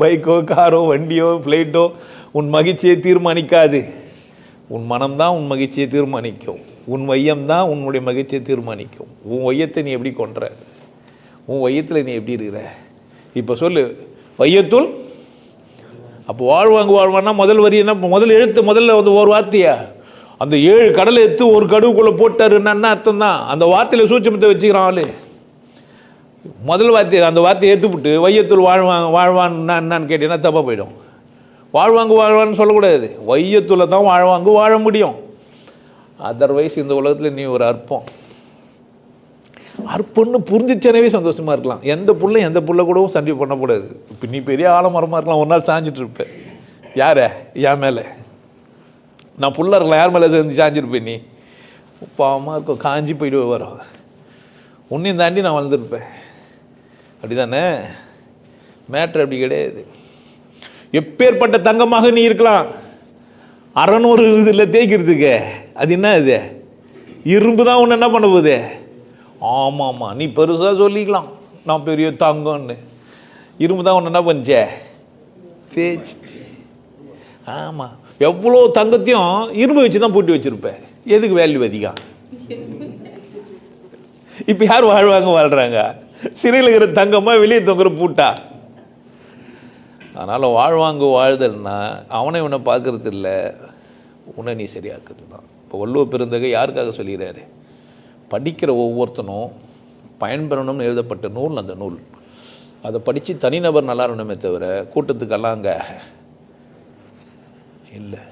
பைக்கோ காரோ வண்டியோ ஃப்ளைட்டோ உன் மகிழ்ச்சியை தீர்மானிக்காது. உன் மனம்தான் உன் மகிழ்ச்சியை தீர்மானிக்கும். உன் வையம் தான் உன்னுடைய மகிழ்ச்சியை தீர்மானிக்கும். உன் வையத்தை நீ எப்படி கொன்ற? உன் வையத்தில் நீ எப்படி இருக்கிற? இப்போ சொல்லு வையத்துள் அப்போ வாழ்வாங்க வாழ்வான்னா முதல் வரி என்ன? முதல் எழுத்து முதல்ல வந்து ஒரு வார்த்தையா? அந்த ஏழு கடலை எடுத்து ஒரு கடுவுக்குள்ளே போட்டாருன்னா என்ன அர்த்தம் தான் அந்த வார்த்தையில் சூட்சமத்தை வச்சுக்கிறான் ஆளு. முதல் வார்த்தை அந்த வார்த்தையை ஏற்றுப்பிட்டு வையத்துள் வாழ்வாங்க வாழ்வான்னா என்னன்னு கேட்டீங்கன்னா தப்பாக போயிடும். வாழ்வாங்க வாழ்வான்னு சொல்லக்கூடாது. வையத்துல தான் வாழ்வாங்க வாழ முடியும். அதர்வைஸ் இந்த உலகத்தில் நீ ஒரு அற்பம். அற்பன்னு புரிஞ்சிச்சனவே சந்தோஷமாக இருக்கலாம். எந்த புள்ள எந்த பிள்ளை கூடவும் சண்டை பண்ணக்கூடாது. இப்போ நீ பெரிய ஆலமரமாக இருக்கலாம். ஒரு நாள் சாஞ்சிட்ருப்பேன் இருப்ப யார? என் மேலே. நான் புள்ள இருக்கலாம். யார் மேலே சேர்ந்து சாஞ்சிருப்பேன் நீ? பாவமாக இருக்கும். காஞ்சி போயிட்டு வரும். உன்னையும் தாண்டி நான் வளர்ந்துருப்பேன். அப்படிதானே? மேட்ரு அப்படி கிடையாது. எப்பேற்பட்ட தங்கமாக நீ இருக்கலாம்? அறநூறு இதில் தேய்க்கிறதுக்கு. அது என்ன இது? இரும்பு தான் ஒன்று என்ன பண்ண போகுது? ஆமாம் ஆமாம் நீ பெருசாக சொல்லிக்கலாம். நான் பெரிய தங்கம்னு. இரும்பு தான் ஒன்று என்ன பண்ணிச்சே? தேய்ச்சிச்சு. ஆமாம் எவ்வளோ தங்கத்தையும் இரும்பு வச்சு தான் பூட்டி வச்சுருப்பேன் எதுக்கு வேல்யூ அதிகம்? இப்போ யார் வாழ்வாங்க வாழ்கிறாங்க சிறையில் இருக்கிற தங்கமா வெளியே தொங்குற பூட்டா. அதனால் வாழ்வாங்க வாழ்தல்னா அவனை இவனை பார்க்கறது இல்லை உன்னை நீ சரியாக்குறது தான் இப்போ வள்ளுவ பெருந்தகை யாருக்காக சொல்கிறாரு? படிக்கிற ஒவ்வொருத்தனும் பயன்பெறணும்னு எழுதப்பட்ட நூல் அந்த நூல். அதை படித்து தனிநபர் நல்லா இருக்கணுமே தவிர கூட்டத்துக்கெல்லாம் அங்கே இல்லை.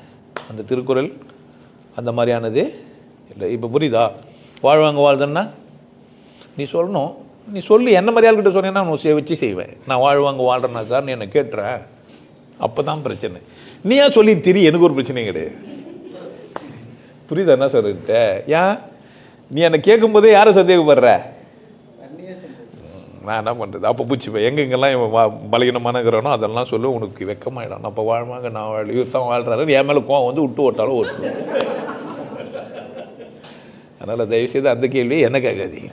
அந்த திருக்குறள் அந்த மாதிரியானது இல்லை. இப்போ புரியுதா? வாழ்வாங்க வாழ்தன்னா நீ சொல்லணும். நீ சொல்லி என்ன மாதிரி கிட்ட சொன்னேன்னா நான் சேவிச்சு வச்சு செய்வேன். நான் வாழ்வாங்க வாழ்கிறேன்னா சார் நீ என்னை கேட்டுறேன் அப்போ தான் பிரச்சனை. நீ ஏன் சொல்லி திரி? எனக்கு ஒரு பிரச்சனையும் கிடையாது. புரியுதா என்ன சொல்லிட்ட ஏன்? நீ என்னை கேட்கும்போதே யாரை சந்தேகப்படுற நான் என்ன பண்ணுறது அப்போ பூச்சிப்பேன் எங்கெங்கெல்லாம் இவன் பலகீனமானங்கிறானோ அதெல்லாம் சொல்லி உனக்கு வெக்கமாயிடும். அப்போ வாழ்வாங்க நான் வாழ் இவர் தான் வாழ்கிறாரு என் மேலே கோவம் வந்து விட்டு ஓட்டாலும் ஓட்டுவேன். அதனால் தயவுசெய்து அந்த கேள்வியை என்ன கேட்காதீங்க.